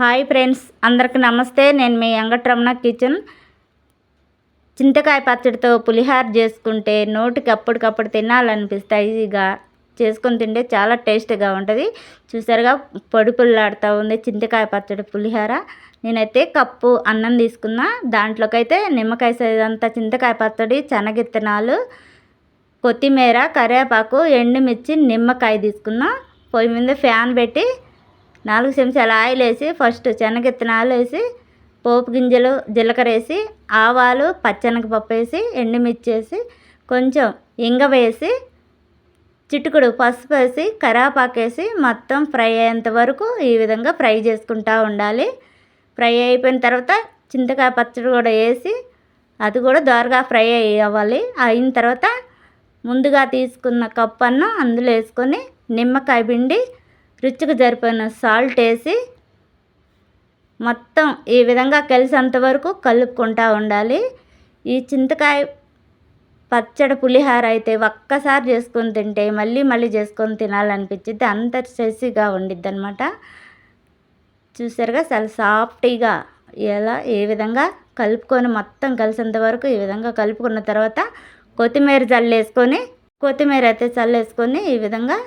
Hi friends అందరికి నమస్తే. నేను మీ అంగట్రమణ కిచెన్. చింతకాయ పచ్చడితో పులిహార చేసుకుంటే నోటికి అప్పటికప్పుడు తినాలనిపిస్తాయి. ఇక చేసుకొని తింటే చాలా టేస్ట్గా ఉంటుంది. చూసారుగా పొడి పుల్లాడుతూ ఉంది చింతకాయ పచ్చడి పులిహార. నేనైతే కప్పు అన్నం తీసుకున్నా. దాంట్లోకైతే నిమ్మకాయ సైజంతా చింతకాయ పచ్చడి శనగిత్తనాలు కొత్తిమీర కరివేపాకు ఎండుమిర్చి నిమ్మకాయ తీసుకున్నా. పొయ్యి మీద ఫ్యాన్ పెట్టి నాలుగు చెంచాల ఆయిల్ వేసి ఫస్ట్ శనగిత్తనాలు వేసి పోపు గింజలు జీలకర్ర వేసి ఆవాలు పచ్చనగపప్పు వేసి ఎండుమిర్చి వేసి కొంచెం ఇంగ వేసి చిటుకుడు పసుపు వేసి కరాపాకు వేసి మొత్తం ఫ్రై అయ్యేంత వరకు ఈ విధంగా ఫ్రై చేసుకుంటూ ఉండాలి. ఫ్రై అయిపోయిన తర్వాత చింతకాయ పచ్చడి కూడా వేసి అది కూడా దోరగా ఫ్రై అవ్వాలి. అయిన తర్వాత ముందుగా తీసుకున్న కప్పు అన్నం అందులో వేసుకొని నిమ్మకాయ పిండి రుచికి సరిపోయిన సాల్ట్ వేసి మొత్తం ఈ విధంగా కలిసేంత వరకు కలుపుకుంటూ ఉండాలి. ఈ చింతకాయ పచ్చడి పులిహార అయితే ఒక్కసారి చేసుకొని తింటే మళ్ళీ మళ్ళీ చేసుకొని తినాలనిపించింది అంత స్ట్రెస్గా ఉండిద్ది అనమాట చూసారుగా చాలా సాఫ్టీగా ఎలా ఏ విధంగా కలుపుకొని మొత్తం కలిసేంత వరకు ఈ విధంగా కలుపుకున్న తర్వాత కొత్తిమీర జల్లేసుకొని కొత్తిమీర అయితే చల్లేసుకొని ఈ విధంగా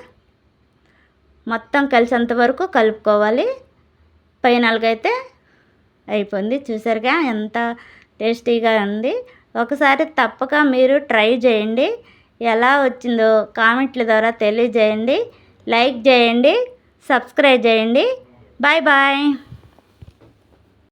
మొత్తం కలిసేంత వరకు కలుపుకోవాలి. పైనలకైతే అయిపోయింది. చూసారుగా ఎంత టేస్టీగా ఉంది. ఒకసారి తప్పక మీరు ట్రై చేయండి. ఎలా వచ్చిందో కామెంట్ల ద్వారా తెలియజేయండి. లైక్ చేయండి. సబ్స్క్రైబ్ చేయండి. Bye bye.